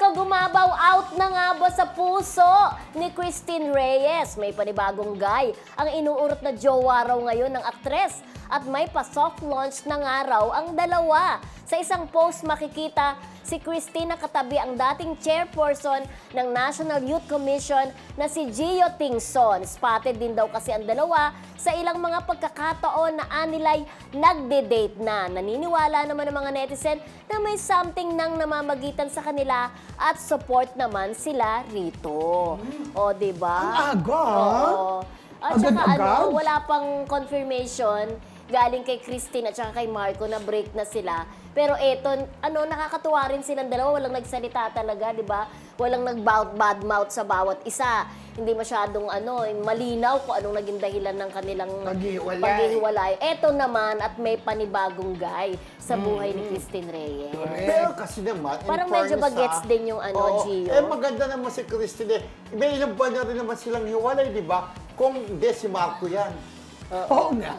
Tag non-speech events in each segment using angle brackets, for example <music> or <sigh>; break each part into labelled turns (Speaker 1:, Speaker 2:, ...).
Speaker 1: dakika 9 Davao out na nga ba sa puso ni Christine Reyes? May panibagong guy ang inuurot na jowa raw ngayon ng aktres at may pa-soft launch na nga raw ang dalawa. Sa isang post makikita si Christina katabi ang dating chairperson ng National Youth Commission na si Gio Tingson. Spotted din daw kasi ang dalawa sa ilang mga pagkakataon na anilay nagde-date na. Naniniwala naman ng mga netizen na may something nang namamagitan sa kanila at so support naman sila rito. O, di ba?
Speaker 2: Ang aga.
Speaker 1: Oo. At saka
Speaker 2: Agad-agad?
Speaker 1: ano, wala pang confirmation galing kay Christine at saka kay Marco na break na sila. Pero eto, ano, nakakatuwa rin silang dalawa. Walang nagsalita talaga, di ba? Walang nag-bout bad mouth sa bawat isa. Hindi masyadong ano, malinaw kung anong naging dahilan ng kanilang
Speaker 2: Paghihiwalay.
Speaker 1: paghihiwalay. Eto naman, at may panibagong guy sa buhay ni Christine Reyes.
Speaker 3: Pero kasi naman, in
Speaker 1: Parang medyo
Speaker 3: fairness,
Speaker 1: bagets
Speaker 3: ah,
Speaker 1: din yung ano,
Speaker 3: oo,
Speaker 1: Gio.
Speaker 3: Eh, maganda naman si Christine. eh. May ilang buwan na rin naman silang hiwalay, di ba? Kung hindi, si Marco yan.
Speaker 2: Oo nga.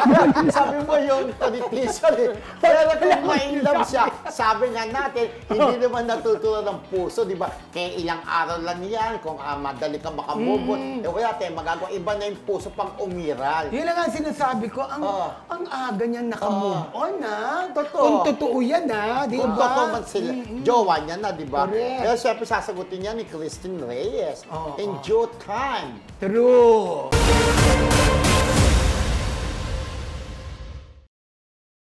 Speaker 2: <laughs>
Speaker 3: sabi mo yung politician eh. Pero kung ma-inlove siya, sabi nga natin, hindi naman natutunan ng puso, di ba? Kaya ilang araw lang yan, kung ah, madali ka makamubot,
Speaker 2: Mm.
Speaker 3: eh wala tayong magagawa. Iba na yung puso pang umiral.
Speaker 2: Yun lang ang sinasabi ko, ang,
Speaker 3: Oo.
Speaker 2: ang aga niyan nakamove on, ha?
Speaker 3: Totoo.
Speaker 2: Kung totoo yan, ha? Di
Speaker 3: Kung
Speaker 2: ba?
Speaker 3: totoo man sila, jowa niya na, di ba?
Speaker 2: Correct.
Speaker 3: Pero syempre sasagutin niya ni Christine Reyes
Speaker 2: Oo.
Speaker 3: in due time.
Speaker 2: True.